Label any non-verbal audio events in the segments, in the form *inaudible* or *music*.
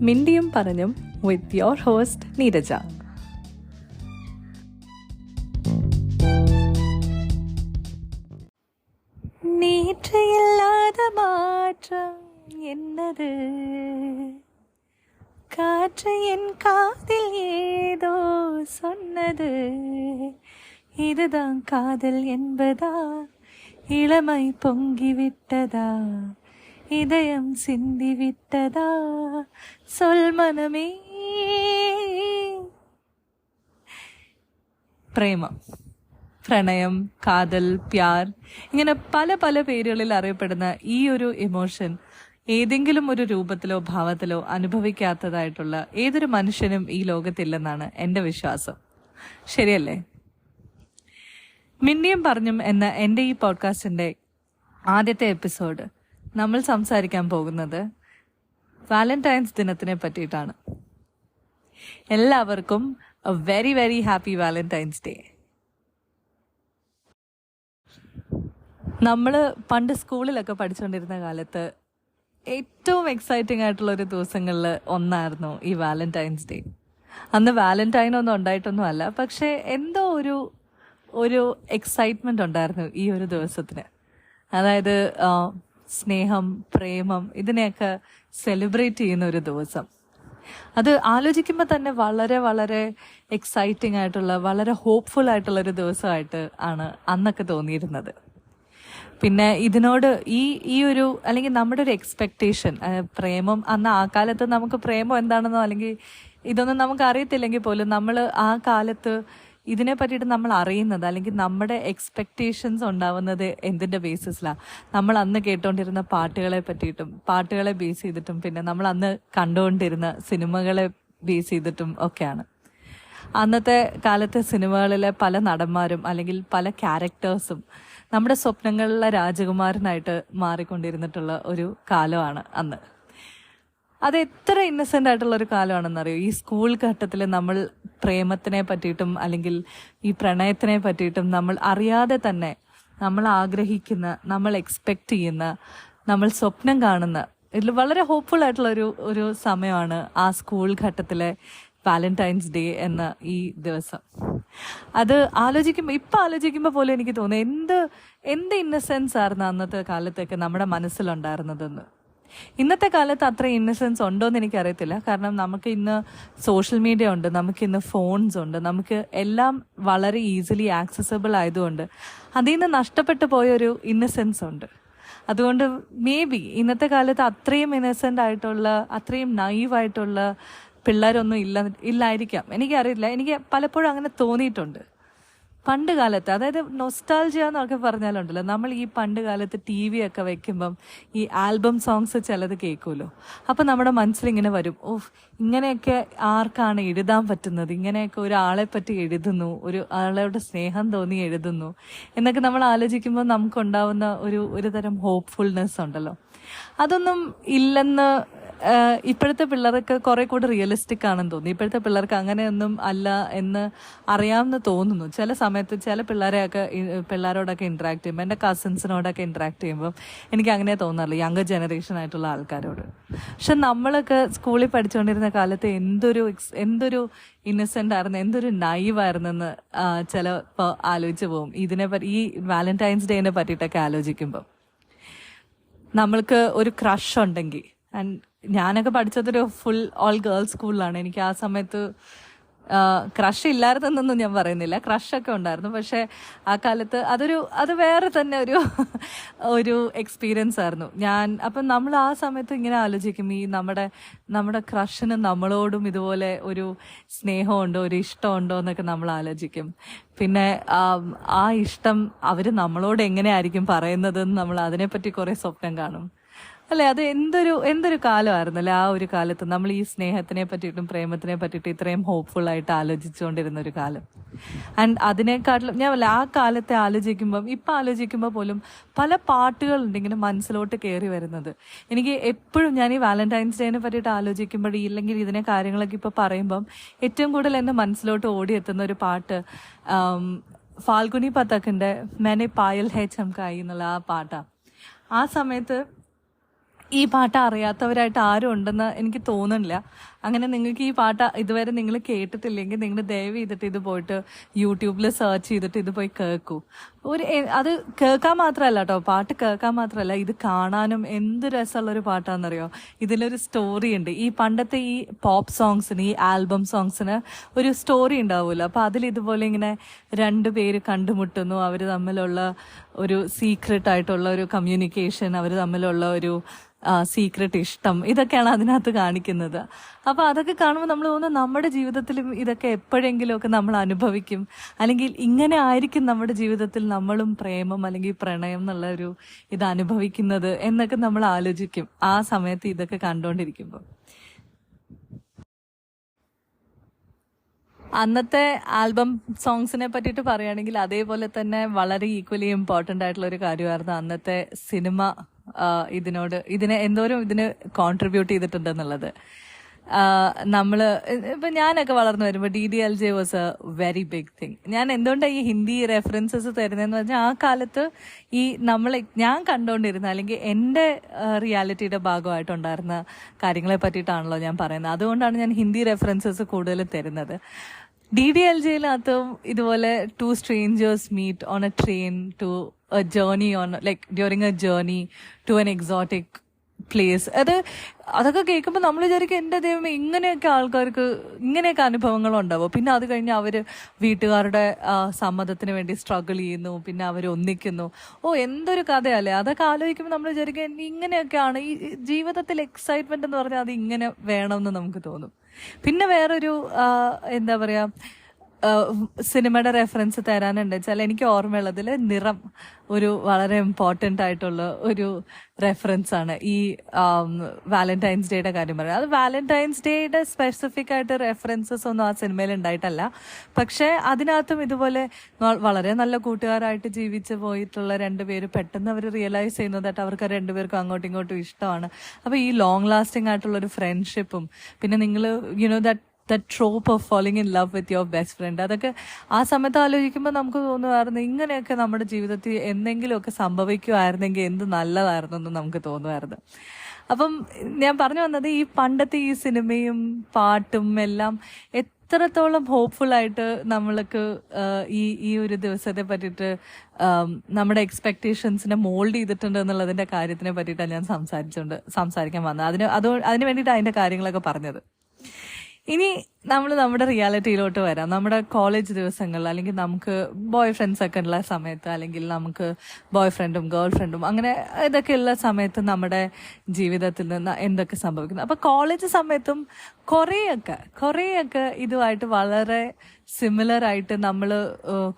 മിണ്ടിയും പറഞ്ഞും with your host Neeraja நேற்று இல்லாத மாற்றம் என்னது காற்று என் காதில் ஏதோ சொன்னது இதுதான் காதல் என்பதா இளமை பொங்கிவிட்டதா இதயம் சிந்திவிட்டதா சொல் மனமே പ്രേമം പ്രണയം കാതൽ പ്യാർ ഇങ്ങനെ പല പല പേരുകളിൽ അറിയപ്പെടുന്ന ഈ ഒരു ഇമോഷൻ ഏതെങ്കിലും ഒരു രൂപത്തിലോ ഭാവത്തിലോ അനുഭവിക്കാത്തതായിട്ടുള്ള ഏതൊരു മനുഷ്യനും ഈ ലോകത്തില്ലെന്നാണ് എൻ്റെ വിശ്വാസം ശരിയല്ലേ മിന്നിയും പറഞ്ഞും എന്ന എൻ്റെ ഈ പോഡ്കാസ്റ്റിൻ്റെ ആദ്യത്തെ എപ്പിസോഡ് നമ്മൾ സംസാരിക്കാൻ പോകുന്നത് വാലന്റൈൻസ് ദിനത്തിനെ പറ്റിയിട്ടാണ്. എല്ലാവർക്കും a very very happy Valentine's day നമ്മൾ പണ്ട് സ്കൂളിലൊക്കെ പഠിച്ചുകൊണ്ടിരുന്ന കാലത്ത് ഏറ്റവും എക്സൈറ്റിംഗ് ആയിട്ടുള്ള ഒരു ദിവസങ്ങളിൽ ഒന്നായിരുന്നു ഈ വാലന്റൈൻസ് ഡേ അന്ന് വാലന്റൈൻ ഒന്നും ഉണ്ടായിട്ടൊന്നും അല്ല പക്ഷേ എന്തോ ഒരു ഒരു എക്സൈറ്റ്മെന്റ് ഉണ്ടായിരുന്നു ഈ ഒരു ദിവസത്തിന്. അതായത് സ്നേഹം പ്രേമം ഇതിനെയൊക്കെ സെലിബ്രേറ്റ് ചെയ്യുന്ന ഒരു ദിവസം. അത് ആലോചിക്കുമ്പോൾ തന്നെ വളരെ വളരെ എക്സൈറ്റിംഗ് ആയിട്ടുള്ള വളരെ ഹോപ്പ്ഫുൾ ആയിട്ടുള്ള ഒരു ദിവസമായിട്ട് ആണ് അന്നൊക്കെ തോന്നിയിരുന്നത്. പിന്നെ ഇതിനോട് ഈ ഈ ഒരു അല്ലെങ്കിൽ നമ്മുടെ ഒരു എക്സ്പെക്റ്റേഷൻ പ്രേമം അന്ന് ആ കാലത്ത് നമുക്ക് പ്രേമം എന്താണെന്നോ അല്ലെങ്കിൽ ഇതൊന്നും നമുക്ക് അറിയത്തില്ലെങ്കിൽ പോലും നമ്മൾ ആ കാലത്ത് ഇതിനെ പറ്റിയിട്ട് നമ്മൾ അറിയുന്നത് അല്ലെങ്കിൽ നമ്മുടെ എക്സ്പെക്ടേഷൻസ് ഉണ്ടാവുന്നത് എന്തിന്റെ ബേസിസിലാണ് നമ്മൾ അന്ന് കേട്ടോണ്ടിരുന്ന പാട്ടുകളെ പറ്റിയിട്ടും പാട്ടുകളെ ബേസ് ചെയ്തിട്ടും പിന്നെ നമ്മൾ അന്ന് കണ്ടുകൊണ്ടിരുന്ന സിനിമകളെ ബേസ് ചെയ്തിട്ടും ഒക്കെയാണ്. അന്നത്തെ കാലത്തെ സിനിമകളിലെ പല നടന്മാരും അല്ലെങ്കിൽ പല ക്യാരക്ടേഴ്സും നമ്മുടെ സ്വപ്നങ്ങളിലെ രാജകുമാരനായിട്ട് മാറിക്കൊണ്ടിരുന്നിട്ടുള്ള ഒരു കാലമാണ് അന്ന്. അത് എത്ര ഇന്നസെന്റ് ആയിട്ടുള്ള ഒരു കാലമാണെന്നറിയോ? ഈ സ്കൂൾ ഘട്ടത്തിൽ നമ്മൾ പ്രേമത്തിനെ പറ്റിയിട്ടും അല്ലെങ്കിൽ ഈ പ്രണയത്തിനെ പറ്റിയിട്ടും നമ്മൾ അറിയാതെ തന്നെ നമ്മൾ ആഗ്രഹിക്കുന്ന നമ്മൾ എക്സ്പെക്ട് ചെയ്യുന്ന നമ്മൾ സ്വപ്നം കാണുന്ന ഇതിൽ വളരെ ഹോപ്പ്ഫുൾ ആയിട്ടുള്ള ഒരു ഒരു സമയമാണ് ആ സ്കൂൾ ഘട്ടത്തിലെ വാലന്റൈൻസ് ഡേ എന്ന ഈ ദിവസം. അത് ആലോചിക്കുമ്പോൾ ഇപ്പം ആലോചിക്കുമ്പോൾ പോലും എനിക്ക് തോന്നുന്നു എന്ത് എന്ത് ഇന്നസെൻസ് ആയിരുന്നു അന്നത്തെ കാലത്തൊക്കെ നമ്മുടെ മനസ്സിലുണ്ടായിരുന്നതെന്ന്. ഇന്നത്തെ കാലത്ത് അത്ര ഇന്നസെൻസ് ഉണ്ടോ എന്ന് എനിക്കറിയത്തില്ല. കാരണം നമുക്ക് ഇന്ന് സോഷ്യൽ മീഡിയ ഉണ്ട് നമുക്ക് ഇന്ന് ഫോൺസ് ഉണ്ട് നമുക്ക് എല്ലാം വളരെ ഈസിലി ആക്സസബിൾ ആയതുകൊണ്ട് അതിൽ നിന്ന് നഷ്ടപ്പെട്ടു പോയൊരു ഇന്നസെൻസ് ഉണ്ട്. അതുകൊണ്ട് മേ ബി ഇന്നത്തെ കാലത്ത് അത്രയും ഇന്നസെന്റ് ആയിട്ടുള്ള അത്രയും നൈവായിട്ടുള്ള പിള്ളേരൊന്നും ഇല്ല ഇല്ലായിരിക്കാം. എനിക്കറിയില്ല. എനിക്ക് പലപ്പോഴും അങ്ങനെ തോന്നിയിട്ടുണ്ട്. പണ്ട് കാലത്ത് അതായത് നൊസ്റ്റാൾജിയ എന്നൊക്കെ പറഞ്ഞാലുണ്ടല്ലോ നമ്മൾ ഈ പണ്ട് കാലത്ത് ടി വി ഒക്കെ വെക്കുമ്പം ഈ ആൽബം സോങ്സ് ചിലത് കേൾക്കുമല്ലോ അപ്പൊ നമ്മുടെ മനസ്സിൽ ഇങ്ങനെ വരും ഓ ഇങ്ങനെയൊക്കെ ആർക്കാണ് എഴുതാൻ പറ്റുന്നത്? ഇങ്ങനെയൊക്കെ ഒരാളെ പറ്റി എഴുതുന്നു ഒരു ആളോട് സ്നേഹം തോന്നി എഴുതുന്നു. എന്നൊക്കെ നമ്മൾ ആലോചിക്കുമ്പോൾ നമുക്കുണ്ടാവുന്ന ഒരു ഒരു തരം ഹോപ്പ്ഫുൾനെസ് ഉണ്ടല്ലോ. അതൊന്നും ഇല്ലെന്ന് ഇപ്പോഴത്തെ പിള്ളേർക്ക് കുറെ കൂടി റിയലിസ്റ്റിക് ആണെന്ന് തോന്നി. ഇപ്പോഴത്തെ പിള്ളേർക്ക് അങ്ങനെയൊന്നും അല്ല എന്ന് അറിയാമെന്ന് തോന്നുന്നു. ചില സമയത്ത് ചില പിള്ളേരെയൊക്കെ പിള്ളേരോടൊക്കെ ഇൻട്രാക്ട് ചെയ്യുമ്പോൾ എന്റെ കസിൻസിനോടൊക്കെ ഇൻട്രാക്ട് ചെയ്യുമ്പോൾ എനിക്ക് അങ്ങനെ തോന്നാറില്ല. യങ്ങർ ജനറേഷൻ ആയിട്ടുള്ള ആൾക്കാരോട്. പക്ഷെ നമ്മളൊക്കെ സ്കൂളിൽ പഠിച്ചുകൊണ്ടിരുന്ന കാലത്ത് എന്തൊരു എന്തൊരു ഇന്നസെന്റ് ആയിരുന്നു എന്തൊരു നൈവ് ആയിരുന്നെന്ന് ചിലപ്പോൾ ആലോചിച്ച് പോകും. ഇതിനെ പറ്റി ഈ വാലന്റൈൻസ് ഡേനെ പറ്റിയിട്ടൊക്കെ ആലോചിക്കുമ്പോൾ നമ്മൾക്ക് ഒരു ക്രഷ് ഉണ്ടെങ്കിൽ ആൻഡ് ഞാനൊക്കെ പഠിച്ചതൊരു ഫുൾ ഓൾ ഗേൾസ് സ്കൂളിലാണ് എനിക്ക് ആ സമയത്ത് ക്രഷ് ഇല്ലായിരുന്നെന്നൊന്നും ഞാൻ പറയുന്നില്ല. ക്രഷൊക്കെ ഉണ്ടായിരുന്നു. പക്ഷെ ആ കാലത്ത് അതൊരു അത് വേറെ തന്നെ ഒരു ഒരു എക്സ്പീരിയൻസ് ആയിരുന്നു. ഞാൻ അപ്പം നമ്മൾ ആ സമയത്ത് ഇങ്ങനെ ആലോചിക്കും. ഈ നമ്മുടെ നമ്മുടെ ക്രഷിന് നമ്മളോടും ഇതുപോലെ ഒരു സ്നേഹമുണ്ടോ ഒരു ഇഷ്ടമുണ്ടോ എന്നൊക്കെ നമ്മൾ ആലോചിക്കും. പിന്നെ ആ ഇഷ്ടം അവർ നമ്മളോട് എങ്ങനെയായിരിക്കും പറയുന്നത് നമ്മൾ അതിനെപ്പറ്റി കുറേ സ്വപ്നം കാണും. അല്ലെ അത് എന്തൊരു എന്തൊരു കാലമായിരുന്നു കാലമായിരുന്നല്ലേ ആ ഒരു കാലത്ത്? നമ്മൾ ഈ സ്നേഹത്തിനെ പറ്റിയിട്ടും പ്രേമത്തിനെ പറ്റിയിട്ടും ഇത്രയും ഹോപ്പ്ഫുൾ ആയിട്ട് ആലോചിച്ചുകൊണ്ടിരുന്ന ഒരു കാലം. ആൻഡ് അതിനെക്കാട്ടിലും ഞാൻ അല്ല ആ കാലത്തെ ആലോചിക്കുമ്പം ഇപ്പം ആലോചിക്കുമ്പോൾ പോലും പല പാട്ടുകളുണ്ട് ഇങ്ങനെ മനസ്സിലോട്ട് കയറി വരുന്നത്. എനിക്ക് എപ്പോഴും ഞാൻ ഈ വാലന്റൈൻസ് ഡേനെ പറ്റിയിട്ട് ആലോചിക്കുമ്പോൾ ഇല്ലെങ്കിൽ ഇതിനെ കാര്യങ്ങളൊക്കെ ഇപ്പോൾ പറയുമ്പം ഏറ്റവും കൂടുതൽ എന്റെ മനസ്സിലോട്ട് ഓടിയെത്തുന്ന ഒരു പാട്ട് ഫാൽഗുനി പത്തക്കിന്റെ മെനെ പായൽ ഹേ ചംകായി എന്നുള്ള ആ പാട്ടാണ് ആ സമയത്ത് ഈ പാട്ട് അറിയാത്തവരായിട്ട് ആരും ഉണ്ടെന്ന് എനിക്ക് തോന്നുന്നില്ല. അങ്ങനെ നിങ്ങൾക്ക് ഈ പാട്ട് ഇതുവരെ നിങ്ങൾ കേട്ടിട്ടില്ലെങ്കിൽ നിങ്ങൾ ദയവ് ചെയ്തിട്ട് ഇത് പോയിട്ട് യൂട്യൂബിൽ സെർച്ച് ചെയ്തിട്ട് ഇത് പോയി കേൾക്കൂ. ഒരു അത് കേൾക്കാൻ മാത്രമല്ല കേട്ടോ പാട്ട് കേൾക്കാൻ മാത്രമല്ല ഇത് കാണാനും എന്ത് രസമുള്ളൊരു പാട്ടാണെന്നറിയോ? ഇതിലൊരു സ്റ്റോറി ഉണ്ട്. ഈ പണ്ടത്തെ ഈ പോപ്പ് സോങ്സിന് ഈ ആൽബം സോങ്സിന് ഒരു സ്റ്റോറി ഉണ്ടാവുമല്ലോ അപ്പോൾ അതിൽ ഇതുപോലെ ഇങ്ങനെ രണ്ട് പേര് കണ്ടുമുട്ടുന്നു. അവർ തമ്മിലുള്ള ഒരു സീക്രട്ട് ആയിട്ടുള്ള ഒരു കമ്മ്യൂണിക്കേഷൻ അവർ തമ്മിലുള്ള ഒരു സീക്രട്ട് ഇഷ്ടം. ഇതൊക്കെയാണ് അതിനകത്ത് കാണിക്കുന്നത്. അപ്പോൾ അതൊക്കെ കാണുമ്പോൾ നമ്മൾ തോന്നുന്നു നമ്മുടെ ജീവിതത്തിലും ഇതൊക്കെ എപ്പോഴെങ്കിലുമൊക്കെ നമ്മൾ അനുഭവിക്കും. അല്ലെങ്കിൽ ഇങ്ങനെ ആയിരിക്കും നമ്മുടെ ജീവിതത്തിൽ നമ്മളും പ്രേമം അല്ലെങ്കിൽ പ്രണയം എന്നുള്ള ഒരു ഇത് അനുഭവിക്കുന്നത് എന്നൊക്കെ നമ്മൾ ആലോചിക്കും. ആ സമയത്ത് ഇതൊക്കെ കണ്ടുകൊണ്ടിരിക്കുമ്പോൾ അന്നത്തെ ആൽബം സോങ്സിനെ പറ്റിയിട്ട് പറയുകയാണെങ്കിൽ അതേപോലെ തന്നെ വളരെ ഈക്വലി ഇമ്പോർട്ടന്റ് ആയിട്ടുള്ള ഒരു കാര്യമായിരുന്നു അന്നത്തെ സിനിമ ഇതിനോട് ഇതിനെ എന്തോരം ഇതിന് കോൺട്രിബ്യൂട്ട് ചെയ്തിട്ടുണ്ട് എന്നുള്ളത് നമ്മൾ ഇപ്പം ഞാനൊക്കെ വളർന്നു വരുമ്പോൾ D D L J was a very big thing ഞാൻ എന്തുകൊണ്ടാണ് ഈ ഹിന്ദി റെഫറൻസസ് തരുന്നതെന്ന് പറഞ്ഞാൽ ആ കാലത്ത് ഈ നമ്മൾ ഞാൻ കണ്ടുകൊണ്ടിരുന്ന അല്ലെങ്കിൽ എന്റെ റിയാലിറ്റിയുടെ ഭാഗമായിട്ടുണ്ടായിരുന്ന കാര്യങ്ങളെ പറ്റിയിട്ടാണല്ലോ ഞാൻ പറയുന്നത്. അതുകൊണ്ടാണ് ഞാൻ ഹിന്ദി റെഫറൻസസ് കൂടുതൽ തരുന്നത്. ഡി ഡി എൽ ജിയിനകത്തും ഇതുപോലെ two strangers meet on a train to a journey on like during a journey to an exotic place. അത് അതൊക്കെ കേൾക്കുമ്പോൾ നമ്മൾ വിചാരിക്കും എന്റെ ദൈവം ഇങ്ങനെയൊക്കെ ആൾക്കാർക്ക് ഇങ്ങനെയൊക്കെ അനുഭവങ്ങൾ ഉണ്ടാവും പിന്നെ അത് കഴിഞ്ഞ് അവർ വീട്ടുകാരുടെ സമ്മതത്തിന് വേണ്ടി സ്ട്രഗിൾ ചെയ്യുന്നു പിന്നെ അവർ ഒന്നിക്കുന്നു. ഓ എന്തൊരു കഥയല്ലേ? അതൊക്കെ ആലോചിക്കുമ്പോൾ നമ്മൾ വിചാരിക്കും ഇങ്ങനെയൊക്കെയാണ്. ഈ ജീവിതത്തിൽ എക്സൈറ്റ്മെന്റ് എന്ന് പറഞ്ഞാൽ അത് ഇങ്ങനെ വേണമെന്ന് നമുക്ക് തോന്നും. പിന്നെ വേറൊരു എന്താ പറയാ സിനിമയുടെ റെഫറൻസ് തരാനുണ്ട്. വെച്ചാൽ എനിക്ക് ഓർമ്മയുള്ളതിൽ നിറം ഒരു വളരെ ഇമ്പോർട്ടന്റ് ആയിട്ടുള്ള ഒരു റെഫറൻസ് ആണ്. ഈ വാലന്റൈൻസ് ഡേയുടെ കാര്യം പറയുന്നത്. അത് വാലന്റൈൻസ് ഡേയുടെ സ്പെസിഫിക് ആയിട്ട് റെഫറൻസസ് ഒന്നും ആ സിനിമയിൽ ഉണ്ടായിട്ടല്ല. പക്ഷേ അതിനകത്തും ഇതുപോലെ വളരെ നല്ല കൂട്ടുകാരായിട്ട് ജീവിച്ച് പോയിട്ടുള്ള രണ്ടുപേര് പെട്ടെന്ന് അവർ റിയലൈസ് ചെയ്യുന്നതായിട്ട് അവർക്ക് രണ്ടുപേർക്കും അങ്ങോട്ടും ഇങ്ങോട്ടും ഇഷ്ടമാണ്. അപ്പോൾ ഈ ലോങ് ലാസ്റ്റിംഗ് ആയിട്ടുള്ള ഒരു ഫ്രണ്ട്ഷിപ്പും പിന്നെ നിങ്ങൾ you know that the trope of falling in love with your best friend അതൊക്കെ ആ സമയത്ത് ആലോചിക്കുമ്പോൾ നമുക്ക് തോന്നുമായിരുന്നു ഇങ്ങനെയൊക്കെ നമ്മുടെ ജീവിതത്തിൽ എന്തെങ്കിലുമൊക്കെ സംഭവിക്കുമായിരുന്നെങ്കിൽ എന്ത് നല്ലതായിരുന്നു എന്ന് നമുക്ക് തോന്നുമായിരുന്നു. അപ്പം ഞാൻ പറഞ്ഞു വന്നത് ഈ പണ്ടത്തെ ഈ സിനിമയും പാട്ടും എല്ലാം എത്രത്തോളം ഹോപ്പ്ഫുൾ ആയിട്ട് നമ്മൾക്ക് ഈ ഈ ഒരു ദിവസത്തെ പറ്റിയിട്ട് നമ്മുടെ എക്സ്പെക്ടേഷൻസിനെ മോൾഡ് ചെയ്തിട്ടുണ്ട് എന്നുള്ളതിന്റെ കാര്യത്തിനെ പറ്റിയിട്ടാണ് ഞാൻ സംസാരിച്ചുകൊണ്ട് സംസാരിക്കാൻ വന്നത്. അതിന് അത് അതിന് വേണ്ടിയിട്ട് അതിന്റെ കാര്യങ്ങളൊക്കെ പറഞ്ഞത്. ഇനി നമ്മൾ നമ്മുടെ റിയാലിറ്റിയിലോട്ട് വരാം. നമ്മുടെ കോളേജ് ദിവസങ്ങളിൽ അല്ലെങ്കിൽ നമുക്ക് ബോയ് ഫ്രണ്ട്സ് ഒക്കെ ഉള്ള സമയത്ത് അല്ലെങ്കിൽ നമുക്ക് ബോയ് ഫ്രണ്ടും ഗേൾ ഫ്രണ്ടും അങ്ങനെ ഇതൊക്കെ ഉള്ള സമയത്ത് നമ്മുടെ ജീവിതത്തിൽ നിന്ന് എന്തൊക്കെ സംഭവിക്കുന്നു. അപ്പൊ കോളേജ് സമയത്തും കുറേയൊക്കെ കുറേയൊക്കെ ഇതുമായിട്ട് വളരെ സിമിലർ ആയിട്ട് നമ്മൾ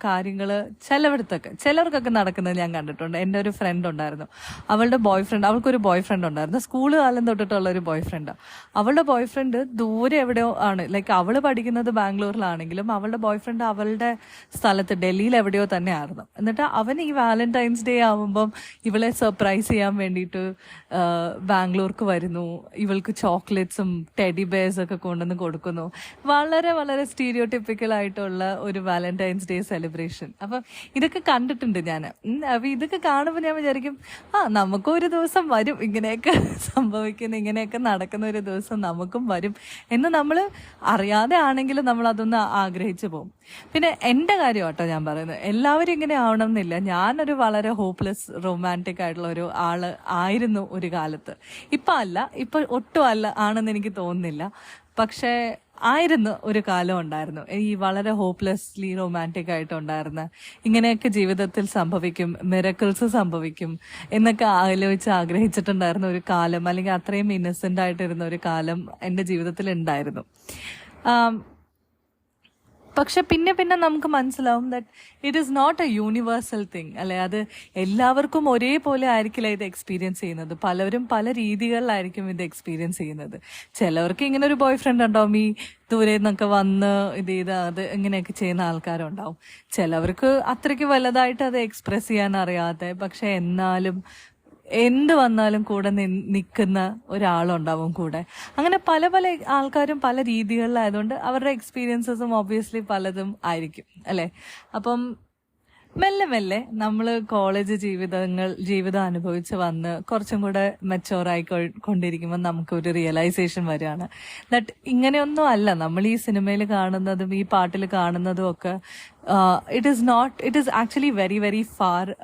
കാര്യങ്ങൾ ചിലവിടത്തൊക്കെ ചിലർക്കൊക്കെ നടക്കുന്നത് ഞാൻ കണ്ടിട്ടുണ്ട്. എന്റെ ഒരു ഫ്രണ്ട് ഉണ്ടായിരുന്നു. അവളുടെ ബോയ് ഫ്രണ്ട് അവൾക്കൊരു ബോയ് ഫ്രണ്ട് ഉണ്ടായിരുന്നു. സ്കൂൾ കാലം തൊട്ടിട്ടുള്ള ഒരു ബോയ് ഫ്രണ്ട് അവളുടെ ബോയ് ഫ്രണ്ട് ദൂരെ എവിടെയോ ആണ്. ലൈക്ക് അവൾ പഠിക്കുന്നത് ബാംഗ്ലൂരിലാണെങ്കിലും അവളുടെ ബോയ് ഫ്രണ്ട് അവളുടെ സ്ഥലത്ത് ഡൽഹിയിൽ എവിടെയോ തന്നെ ആയിരുന്നു എന്നിട്ട് അവൻ ഈ വാലന്റൈൻസ് ഡേ ആവുമ്പം ഇവളെ സർപ്രൈസ് ചെയ്യാൻ വേണ്ടിയിട്ട് ബാംഗ്ലൂർക്ക് വരുന്നു. ഇവൾക്ക് ചോക്ലേറ്റ്സും ടെഡി ബേഴ്സൊക്കെ കൊണ്ടുവന്ന് കൊടുക്കുന്നു. വളരെ വളരെ സ്റ്റീരിയോടിപ്പിക്കൽ ആയിട്ടുള്ള ഒരു വാലന്റൈൻസ് ഡേ സെലിബ്രേഷൻ അപ്പം ഇതൊക്കെ കണ്ടിട്ടുണ്ട് ഞാൻ അപ്പൊ ഇതൊക്കെ കാണുമ്പോൾ ഞാൻ വിചാരിക്കും ആ നമുക്കും ഒരു ദിവസം വരും. ഇങ്ങനെയൊക്കെ *laughs* സംഭവിക്കുന്ന ഇങ്ങനെയൊക്കെ നടക്കുന്ന ഒരു ദിവസം നമുക്കും വരും എന്ന് നമ്മൾ അറിയാതെ ആണെങ്കിലും നമ്മൾ അതൊന്ന് ആഗ്രഹിച്ചു പോകും. പിന്നെ എന്റെ കാര്യം കേട്ടോ ഞാൻ പറയുന്നത്. എല്ലാവരും ഇങ്ങനെ ആവണം എന്നില്ല. ഞാനൊരു വളരെ ഹോപ്പ്ലെസ് റൊമാന്റിക് ആയിട്ടുള്ള ഒരു ആൾ ആയിരുന്നു ഒരു കാലത്ത്. ഇപ്പം അല്ല ഇപ്പം ഒട്ടും അല്ല ആണെന്ന് എനിക്ക് തോന്നുന്നില്ല. പക്ഷേ ആയിരുന്നു ഒരു കാലം ഉണ്ടായിരുന്നു. ഈ വളരെ ഹോപ്പ്ലെസ്ലി റൊമാന്റിക് ആയിട്ടുണ്ടായിരുന്ന ഇങ്ങനെയൊക്കെ ജീവിതത്തിൽ സംഭവിക്കും മിറക്കിൾസ് സംഭവിക്കും എന്നൊക്കെ ആലോചിച്ച് ആഗ്രഹിച്ചിട്ടുണ്ടായിരുന്ന ഒരു കാലം അല്ലെങ്കിൽ അത്രയും ഇന്നസെന്റ് ആയിട്ടിരുന്ന ഒരു കാലം എന്റെ ജീവിതത്തിൽ ഉണ്ടായിരുന്നു. പക്ഷെ പിന്നെ പിന്നെ നമുക്ക് മനസ്സിലാവും that it is not a universal thing അല്ലെ? അത് എല്ലാവർക്കും ഒരേപോലെ ആയിരിക്കില്ല ഇത് എക്സ്പീരിയൻസ് ചെയ്യുന്നത്. പലരും പല രീതികളിലായിരിക്കും ഇത് എക്സ്പീരിയൻസ് ചെയ്യുന്നത്. ചിലവർക്ക് ഇങ്ങനെ ഒരു ബോയ് ഫ്രണ്ട് ഉണ്ടാവും ഈ ദൂരെ നിന്നൊക്കെ വന്ന് ഇത് ചെയ്ത് അത് ഇങ്ങനെയൊക്കെ ചെയ്യുന്ന ആൾക്കാരുണ്ടാവും. ചിലവർക്ക് അത്രയ്ക്ക് വലുതായിട്ട് അത് എക്സ്പ്രസ് ചെയ്യാൻ അറിയാതെ പക്ഷെ എന്നാലും എന്ത് വന്നാലും കൂടെ നിൽക്കുന്ന ഒരാളുണ്ടാവും കൂടെ. അങ്ങനെ പല പല ആൾക്കാരും പല രീതികളിലായതുകൊണ്ട് അവരുടെ എക്സ്പീരിയൻസസും ഒബ്വിയസ്ലി പലതും ആയിരിക്കും അല്ലേ? അപ്പം മെല്ലെ മെല്ലെ നമ്മൾ കോളേജ് ജീവിതങ്ങൾ ജീവിതം അനുഭവിച്ച് വന്ന് കുറച്ചും കൂടെ മെച്ചോറായി കൊണ്ടിരിക്കുമ്പോൾ നമുക്കൊരു റിയലൈസേഷൻ വരികയാണ്. ദാറ്റ് ഇങ്ങനെയൊന്നും അല്ല. നമ്മൾ ഈ സിനിമയിൽ കാണുന്നതും ഈ പാട്ടിൽ കാണുന്നതും ഒക്കെ it is not it is actually very very far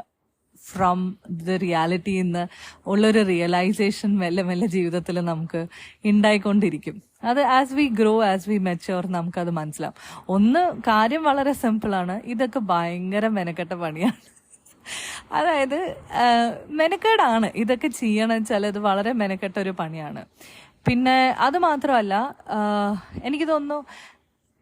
from the reality എന്ന് ഉള്ളൊരു റിയലൈസേഷൻ മെല്ലെ മെല്ലെ ജീവിതത്തിൽ നമുക്ക് ഉണ്ടായിക്കൊണ്ടിരിക്കും അത് as we grow as we mature നമുക്കത് മനസ്സിലാവും. ഒന്ന് കാര്യം വളരെ സിമ്പിളാണ് ഇതൊക്കെ ഭയങ്കര മെനക്കെട്ട പണിയാണ്. അതായത് മെനക്കേടാണ് ഇതൊക്കെ ചെയ്യണം വെച്ചാൽ ഇത് വളരെ മെനക്കെട്ട ഒരു പണിയാണ്. പിന്നെ അത് മാത്രമല്ല എനിക്ക് തോന്നുന്നു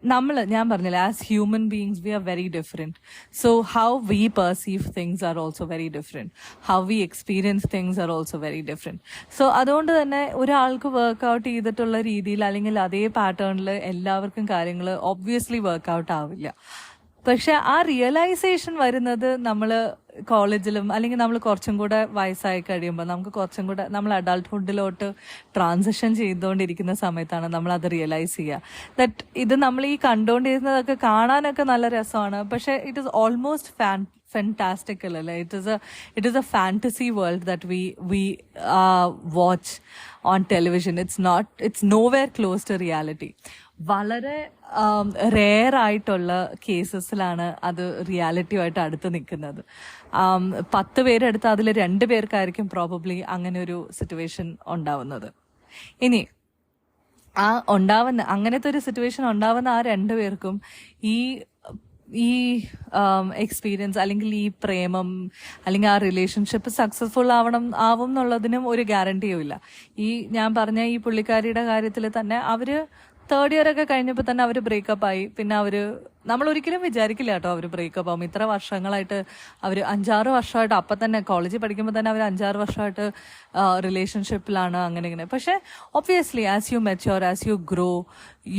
നമ്മൾ ഞാൻ പറഞ്ഞില്ല as human beings we are very different so how we perceive things are also very different how we experience things are also very different so അതുകൊണ്ട് തന്നെ ഒരാൾക്ക് വർക്കൗട്ട് ചെയ്തിട്ടുള്ള രീതിയിൽ അല്ലെങ്കിൽ അതേ പാറ്റേണിൽ എല്ലാവർക്കും കാര്യങ്ങൾ ഒബ്വിയസ്ലി വർക്കൗട്ട് ആവില്ല. പക്ഷെ ആ റിയലൈസേഷൻ വരുന്നത് നമ്മൾ കോളേജിലും അല്ലെങ്കിൽ നമ്മൾ കുറച്ചും കൂടെ വയസ്സായി കഴിയുമ്പോൾ നമുക്ക് കുറച്ചും കൂടെ നമ്മൾ അഡൾട്ട്ഹുഡിലോട്ട് ട്രാൻസിഷൻ ചെയ്തുകൊണ്ടിരിക്കുന്ന സമയത്താണ് നമ്മൾ അത് റിയലൈസ് ചെയ്യുക. ദറ്റ് ഇത് നമ്മൾ ഈ കണ്ടുകൊണ്ടിരുന്നതൊക്കെ കാണാനൊക്കെ നല്ല രസമാണ്. പക്ഷേ it is almost fan fantastical അല്ലേ? It is a it is a fantasy world that we we watch on television it's not it's nowhere close to reality വളരെ റെയർ ആയിട്ടുള്ള കേസസിലാണ് അത് റിയാലിറ്റിയുമായിട്ട് അടുത്ത് നിൽക്കുന്നത്. പത്ത് പേരെടുത്ത് അതിൽ രണ്ട് പേർക്കായിരിക്കും പ്രോബബ്ലി അങ്ങനെ ഒരു സിറ്റുവേഷൻ ഉണ്ടാവുന്നത്. ഇനി ആ ഉണ്ടാവുന്ന അങ്ങനത്തെ ഒരു സിറ്റുവേഷൻ ഉണ്ടാവുന്ന ആ രണ്ട് പേർക്കും ഈ ഈ എക്സ്പീരിയൻസ് അല്ലെങ്കിൽ ഈ പ്രേമം അല്ലെങ്കിൽ ആ റിലേഷൻഷിപ്പ് സക്സസ്ഫുൾ ആവണം ആവും എന്നുള്ളതിനും ഒരു ഗ്യാരണ്ടിയും ഇല്ല. ഈ ഞാൻ പറഞ്ഞ ഈ പുള്ളിക്കാരിയുടെ കാര്യത്തിൽ തന്നെ അവർ തേർഡ് ഇയർ ഒക്കെ കഴിഞ്ഞപ്പോൾ തന്നെ അവർ ബ്രേക്കപ്പ് ആയി. പിന്നെ അവർ നമ്മൾ ഒരിക്കലും വിചാരിക്കില്ല കേട്ടോ അവർ ബ്രേക്കപ്പ് ആവും. ഇത്ര വർഷങ്ങളായിട്ട് അവർ അഞ്ചാറ് വർഷമായിട്ട് അപ്പം തന്നെ കോളേജിൽ പഠിക്കുമ്പോൾ തന്നെ അവർ അഞ്ചാറ് വർഷമായിട്ട് റിലേഷൻഷിപ്പിലാണ് അങ്ങനെ ഇങ്ങനെ. പക്ഷേ obviously as you mature as you grow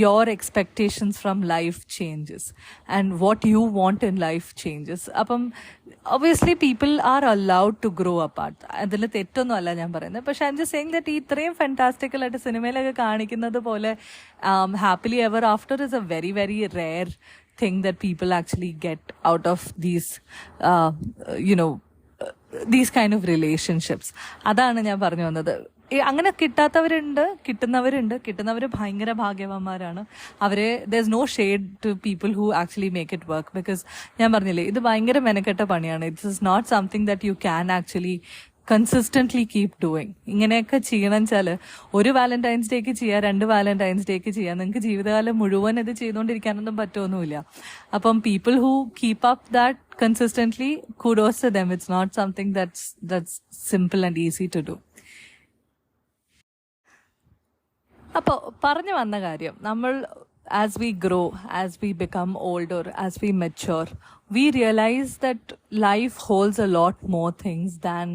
your expectations from life changes and what you want in life changes അപ്പം obviously people are allowed to grow apart അതിൽ തെറ്റൊന്നും അല്ല ഞാൻ പറയുന്നത്. പക്ഷെ എം ജസ്റ്റ് സെയിങ് ദറ്റ് ഈ ഇത്രയും ഫെന്റാസ്റ്റിക്കൽ ആയിട്ട് സിനിമയിലൊക്കെ കാണിക്കുന്നത് പോലെ happily ever after is a very very rare thing that people actually get out of these know these kind of relationships അതാണ് ഞാൻ പറഞ്ഞു വന്നത്. അങ്ങനെ കിട്ടാത്തവരുണ്ട് കിട്ടുന്നവരുണ്ട്. കിട്ടുന്നവർ ഭയങ്കര ഭാഗ്യവാന്മാരാണ്. അവരെ there is no shade to people who actually make it work because ഞാൻ പറഞ്ഞില്ലേ ഇത് ഭയങ്കര മെനക്കെട്ട പണിയാണ്. It's is not something that you can actually consistently keep doing ഇങ്ങനെയൊക്കെ ചെയ്യണം വെച്ചാൽ ഒരു വാലന്റൈൻസ് ഡേക്ക് ചെയ്യാം രണ്ട് വാലന്റൈൻസ് ഡേക്ക് ചെയ്യാം. നിങ്ങൾക്ക് ജീവിതകാലം മുഴുവൻ ഇത് ചെയ്തുകൊണ്ടിരിക്കാനൊന്നും പറ്റുമൊന്നുമില്ല അപ്പം people who keep up that consistently kudos them it's not something that's that's simple and easy to do അപ്പോൾ പറഞ്ഞു വന്ന കാര്യം നമ്മൾ as we grow as we become older as we mature we realise that life holds a lot more things than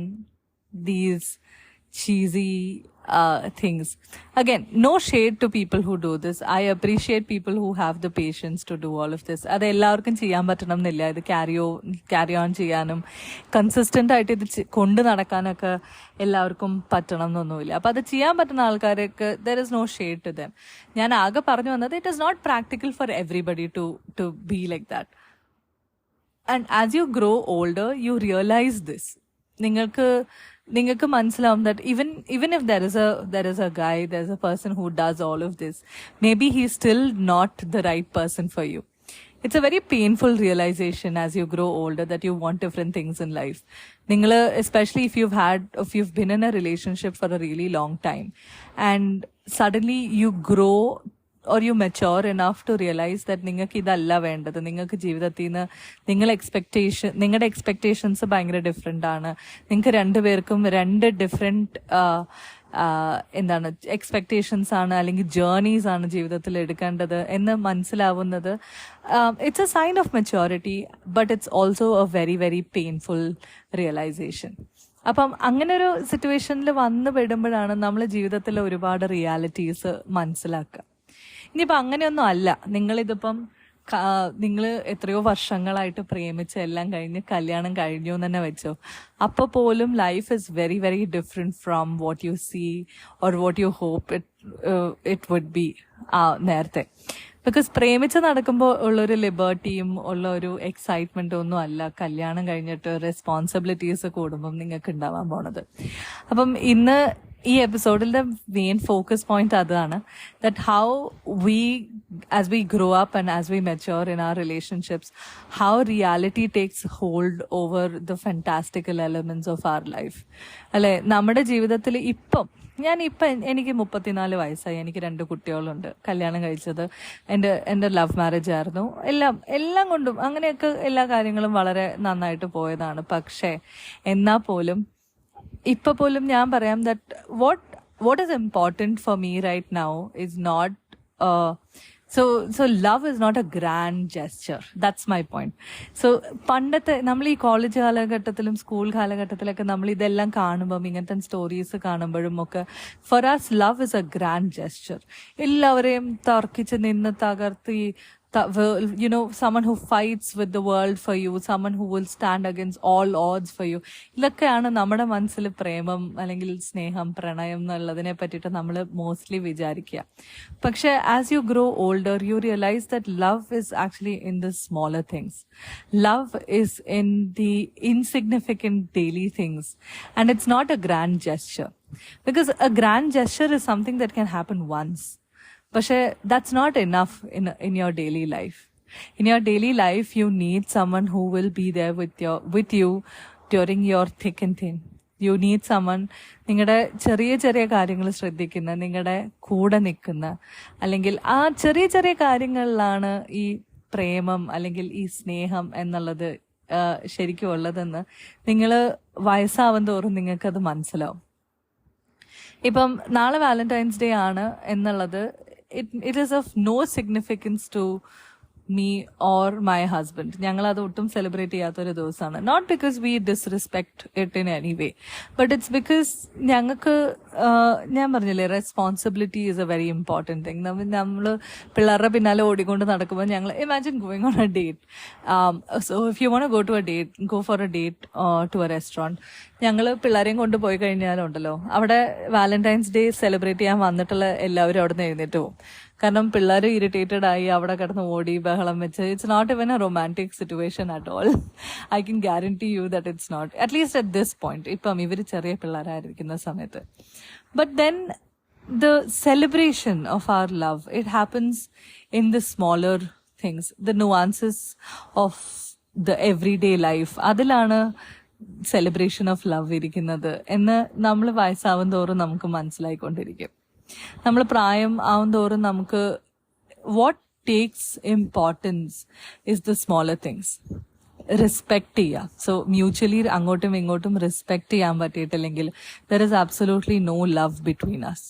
these cheesy uh, things. Again, no shade to people who do this. I appreciate people who have the patience to do all of this. അത് എല്ലാവർക്കും ചെയ്യാൻ പറ്റണം എന്നില്ല ഇത് carry carry on ചെയ്യാനും consistent ആയിട്ട് ഇത് കൊണ്ട് നടക്കാനൊക്കെ എല്ലാവർക്കും പറ്റണം എന്നൊന്നുമില്ല അപ്പോൾ അത് ചെയ്യാൻ പറ്റുന്ന ആൾക്കാർക്ക് there is no shade to them ഞാൻ ആകെ പറഞ്ഞു വന്നത് it is not practical for everybody to to be like that and as you grow older you realise this നിങ്ങൾക്ക് നിങ്ങൾക്ക് മനസ്സിലാവും that even even if there is a there is a guy there is a person who does all of this maybe he still not the right person for you it's a very painful realisation as you grow older that you want different things in life നിങ്ങൾ especially if you had if you been in a relationship for a really long time and suddenly you grow or you mature enough to realise that നിങ്ങൾക്ക് ഇതല്ല വേണ്ടത്. നിങ്ങൾക്ക് ജീവിതത്തിൽ നിന്ന് നിങ്ങൾ expectation നിങ്ങളുടെ expectations ഭയങ്കര ഡിഫറെന്റ് ആണ്. നിങ്ങൾക്ക് രണ്ടുപേർക്കും രണ്ട് ഡിഫറെന്റ് എന്താണ് എക്സ്പെക്ടേഷൻസ് ആണ് അല്ലെങ്കിൽ ജേർണീസ് ആണ് ജീവിതത്തിൽ എടുക്കേണ്ടത് എന്ന് മനസ്സിലാവുന്നത്. It's a sign of maturity but it's also a very very painful realisation അപ്പം അങ്ങനെ ഒരു സിറ്റുവേഷനിൽ വന്നു പെടുമ്പോഴാണ് നമ്മൾ ജീവിതത്തിലെ ഒരുപാട് റിയാലിറ്റീസ് മനസ്സിലാക്കുക. ഇനിയിപ്പോൾ അങ്ങനെയൊന്നും അല്ല. നിങ്ങളിതിപ്പം നിങ്ങൾ എത്രയോ വർഷങ്ങളായിട്ട് പ്രേമിച്ച് എല്ലാം കഴിഞ്ഞ് കല്യാണം കഴിഞ്ഞു എന്ന് തന്നെ വെച്ചോ. അപ്പൊ പോലും life is very very different from what you see or what you hope it it would be ആ നേരത്തെ. ബിക്കോസ് പ്രേമിച്ച് നടക്കുമ്പോൾ ഉള്ളൊരു ലിബർട്ടിയും ഉള്ള ഒരു എക്സൈറ്റ്മെന്റും ഒന്നും അല്ല. കല്യാണം കഴിഞ്ഞിട്ട് റെസ്പോൺസിബിലിറ്റീസ് കൂടുമ്പം നിങ്ങൾക്ക് ഉണ്ടാവാൻ പോണത്. അപ്പം ഇന്ന് ഈ എപ്പിസോഡിന്റെ മെയിൻ ഫോക്കസ് പോയിന്റ് അതാണ്. That how we as we grow up and as we mature in our relationships how reality takes hold over the fantastical elements of our life അല്ലെ? നമ്മുടെ ജീവിതത്തിൽ ഇപ്പം ഞാൻ ഇപ്പം എനിക്ക് മുപ്പത്തിനാല് വയസ്സായി. എനിക്ക് രണ്ട് കുട്ടികളുണ്ട്. കല്യാണം കഴിച്ചത് എന്റെ എന്റെ ലവ് മാരേജ് ആയിരുന്നു. എല്ലാം എല്ലാം കൊണ്ടും അങ്ങനെയൊക്കെ എല്ലാ കാര്യങ്ങളും വളരെ നന്നായിട്ട് പോയതാണ്. പക്ഷേ എന്നാൽ പോലും ഇപ്പൊ പോലും ഞാൻ പറയാം that what what is important for me right now is not so so love is not a grand gesture that's my point so പണ്ടത്തെ നമ്മൾ ഈ കോളേജ് കാലഘട്ടത്തിലും സ്കൂൾ കാലഘട്ടത്തിലൊക്കെ നമ്മൾ ഇതെല്ലാം കാണുമ്പം ഇങ്ങനത്തെ സ്റ്റോറീസ് കാണുമ്പോഴും ഒക്കെ for us love is a grand gesture എല്ലാവരെയും തർക്കിച്ച് നിന്ന് തകർത്തി you know someone who fights with the world for you someone who will stand against all odds for you. ഇതൊക്കെയാണ് നമ്മുടെ മനസ്സിൽ പ്രേമം അല്ലെങ്കിൽ സ്നേഹം പ്രണയം എന്നുള്ളതിനെ പറ്റിയിട്ട് നമ്മൾ മോസ്റ്റ്ലി വിചാരിക്കുക. പക്ഷെ as you grow older you realise that love is actually in the smaller things love is in the insignificant daily things and it's not a grand gesture because a grand gesture is something that can happen once. പക്ഷേ that's not enough in in your daily life in your daily life you need someone who will be there with your with you during your thick and thin you need someone നിങ്ങളുടെ ചെറിയ ചെറിയ കാര്യങ്ങൾ ശ്രദ്ധിക്കുന്ന നിങ്ങളുടെ കൂടെ നിൽക്കുന്ന അല്ലെങ്കിൽ ആ ചെറിയ ചെറിയ കാര്യങ്ങളിലാണ് ഈ പ്രേമം അല്ലെങ്കിൽ ഈ സ്നേഹം എന്നുള്ളത് ശരിക്കും ഉള്ളതെന്ന് നിങ്ങൾ വയസ്സാവും തോറും നിങ്ങൾക്കത് മനസ്സിലാവും. ഇപ്പം നാളെ വാലന്റൈൻസ് ഡേ ആണ് എന്നുള്ളത് it, it is of no significance to me or my husband ഞങ്ങൾ അത് ഒട്ടും സെലിബ്രേറ്റ് ചെയ്യാത്തൊരു ദിവസമാണ് not because we disrespect it in any way but it's because ഞങ്ങൾക്ക് ഞാൻ പറഞ്ഞില്ലേ responsibility is a very important thing നമ്മൾ പിള്ളേരുടെ പിന്നാലെ ഓടിക്കൊണ്ട് നടക്കുമ്പോൾ ഞങ്ങൾ imagine going on a date so if you want go to a date go for a date to a restaurant ഞങ്ങൾ പിള്ളേരെയും കൊണ്ട് പോയി കഴിഞ്ഞാലുണ്ടല്ലോ. അവിടെ വാലന്റൈൻസ് ഡേ സെലിബ്രേറ്റ് ചെയ്യാൻ വന്നിട്ടുള്ള എല്ലാവരും അവിടെ നിന്ന് എഴുന്നേറ്റ് പോകും. കാരണം പിള്ളേർ ഇറിറ്റേറ്റഡ് ആയി അവിടെ കിടന്ന് ഓടി ബഹളം വെച്ച്. It's not even a romantic situation at all I can guarantee you that it's not at least at this point ഇപ്പം ഇവർ ചെറിയ പിള്ളേരായിരിക്കുന്ന സമയത്ത്. But then the celebration of our love it happens in the smaller things the nuances of the everyday life അതിലാണ് celebration of love ഇരിക്കുന്നത് എന്ന് നമ്മൾ വയസ്സാവും തോറും നമുക്ക് മനസ്സിലായിക്കൊണ്ടിരിക്കും. നമ്മൾ പ്രായം ആവും തോറും നമുക്ക് what takes importance is the smaller things respect ചെയ്യുക സോ മ്യൂച്വലി അങ്ങോട്ടും ഇങ്ങോട്ടും റെസ്പെക്ട് ചെയ്യാൻ പറ്റിയിട്ടില്ലെങ്കിൽ there is absolutely no love between us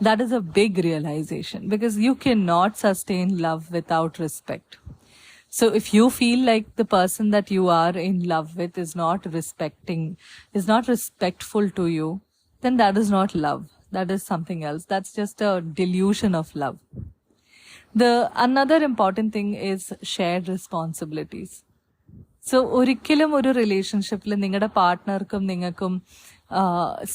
that is a big realization because you cannot sustain love without respect. So if you feel like the person that you are in love with is not respecting, is not respectful to you, then that is not love That is something else. That's just a delusion of love. The another important thing is shared responsibilities. So ഒരിക്കലും ഒരു റിലേഷൻഷിപ്പിൽ നിങ്ങളുടെ പാർട്ട്ണർക്കും നിങ്ങൾക്കും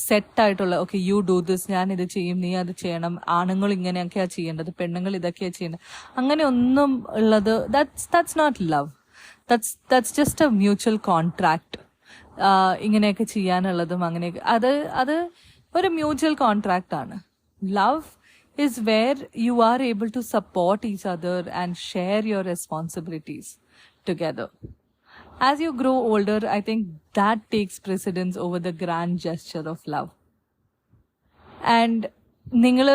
സെറ്റായിട്ടുള്ള okay you do this ഞാൻ ഇത് ചെയ്യും നീ അത് ചെയ്യണം ആണുങ്ങൾ ഇങ്ങനെയൊക്കെയാ ചെയ്യേണ്ടത് പെണ്ണുങ്ങൾ ഇതൊക്കെയാ ചെയ്യേണ്ടത്. അങ്ങനെ ഒന്നും ഉള്ളത് that's that's not love that's that's just a mutual contract ഇങ്ങനെയൊക്കെ ചെയ്യാനുള്ളതും അങ്ങനെയൊക്കെ. അത് അത് ഒരു മ്യൂച്വൽ കോൺട്രാക്ട് ആണ് love is where you are able to support each other and share your responsibilities together. As you grow older, I think that takes precedence over the grand gesture of love. And നിങ്ങൾ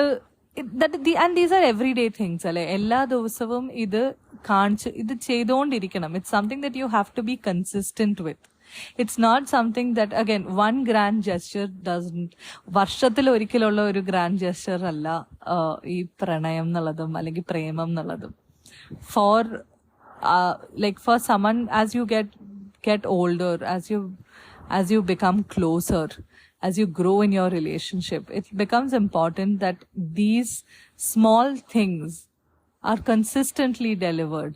and these are every day things അല്ലെ എല്ലാ ദിവസവും ഇത് കാണിച്ച് ഇത് ചെയ്തുകൊണ്ടിരിക്കണം it's something that you have to be consistent with it's not something that again one grand gesture does വർഷത്തിൽ ഒരിക്കലുള്ള ഒരു ഗ്രാൻഡ് ജസ്റ്റർ അല്ല ഈ പ്രണയം എന്നുള്ളതും അല്ലെങ്കിൽ പ്രേമം എന്നുള്ളതും for like for someone as you get get older as you as you become closer as you grow in your relationship it becomes important that these small things are consistently delivered.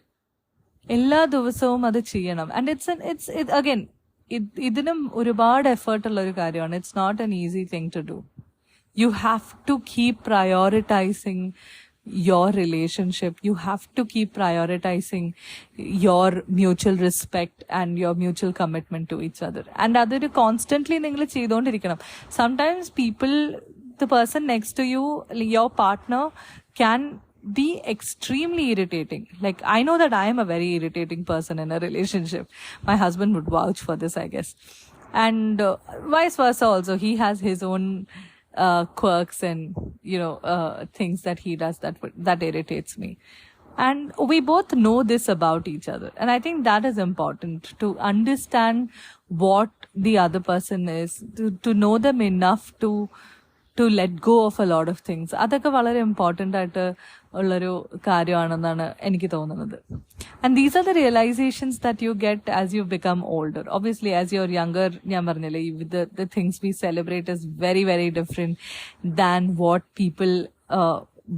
എല്ലാ ദിവസവും അത് ചെയ്യണം and it's it's again ഇതിനും ഒരുപാട് എഫേർട്ടുള്ള ഒരു കാര്യമാണ്. It's not an easy thing to do you have to keep prioritising your relationship you have to keep prioritising your mutual respect and your mutual commitment to each other and അതൊരു constantly നിങ്ങൾ ചെയ്തുകൊണ്ടിരിക്കണം sometimes people the person next to you your partner can be extremely irritating. Like, I know that I am a very irritating person in a relationship. My husband would vouch for this, I guess. And uh, vice versa, also. He has his own uh, quirks and, you know, uh, things that he does that, would- that irritates me. And we both know this about each other. And I think that is important to understand what the other person is, to, to know them enough to to let go of a lot of things അതൊക്കെ വളരെ important ആയിട്ട് ഉള്ളൊരു കാര്യമാണെന്നാണ് എനിക്ക് തോന്നുന്നത്. And these are the realisations that you get as you become older obviously as you're younger ഞാൻ പറഞ്ഞില്ലേ with the things we celebrate is very very different than what people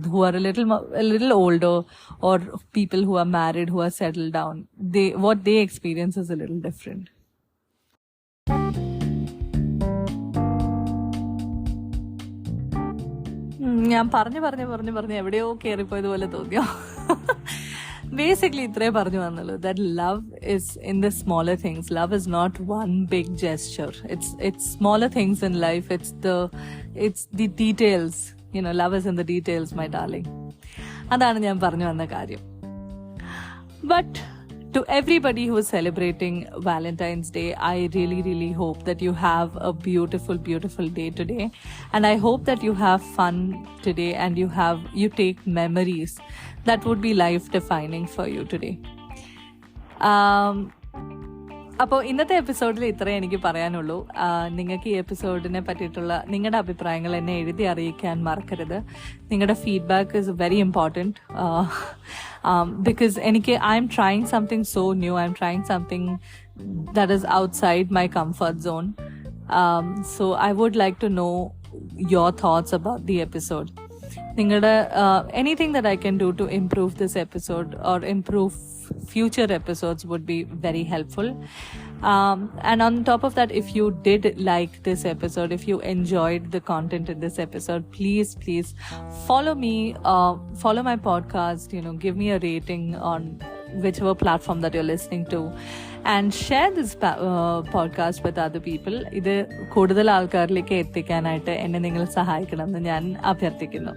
who are a little a little older or people who are married who are settled down. They what they experience is a ഞാൻ പറഞ്ഞു പറഞ്ഞു പറഞ്ഞു പറഞ്ഞു എവിടെയോ കയറിപ്പോയതുപോലെ തോന്നിയോ? Basically ഇത്രേ പറഞ്ഞു വന്നുള്ളൂ. That love is in the smaller things love is not one big gesture it's it's smaller things in life it's the it's the details you know love is in the details my darling അതാണ് ഞാൻ പറഞ്ഞു വന്ന കാര്യം. But to everybody who is celebrating Valentine's Day, I really, really hope that you have a beautiful, beautiful day today. And I hope that you have fun today and you have, you take memories that would be life defining for you today. Um, അപ്പോൾ ഇന്നത്തെ എപ്പിസോഡിൽ ഇത്രയേ എനിക്ക് പറയാനുള്ളൂ. നിങ്ങൾക്ക് ഈ എപ്പിസോഡിനെ പറ്റിയിട്ടുള്ള നിങ്ങളുടെ അഭിപ്രായങ്ങൾ എന്നെ എഴുതി അറിയിക്കാൻ മറക്കരുത്. നിങ്ങളുടെ feedback is very important because എനിക്ക് I'm trying something so new I'm trying something that is outside my comfort zone so I would like to know your thoughts about the episode നിങ്ങളുടെ anything that I can do to improve this episode or improve future episodes would be very helpful. Um, and on top of that, if you did like this episode, if you enjoyed the content in this episode, please, please follow me, uh, follow my podcast, you know, give me a rating on whichever platform that you're listening to. And share this podcast with other people. ഇത് കൂടുതൽ ആൾക്കാരിലേക്ക് എത്തിക്കാനായിട്ട് എന്നെ നിങ്ങൾ സഹായിക്കണമെന്ന് ഞാൻ അഭ്യർത്ഥിക്കുന്നു.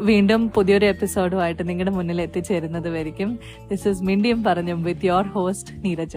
വീണ്ടും പുതിയൊരു എപ്പിസോഡുമായിട്ട് നിങ്ങളുടെ മുന്നിൽ എത്തിച്ചേരുന്നത് വരിക്കും ദിസ് ഇസ് മിണ്ടിയും പറഞ്ഞും വിത്ത് യുവർ ഹോസ്റ്റ് നീരജ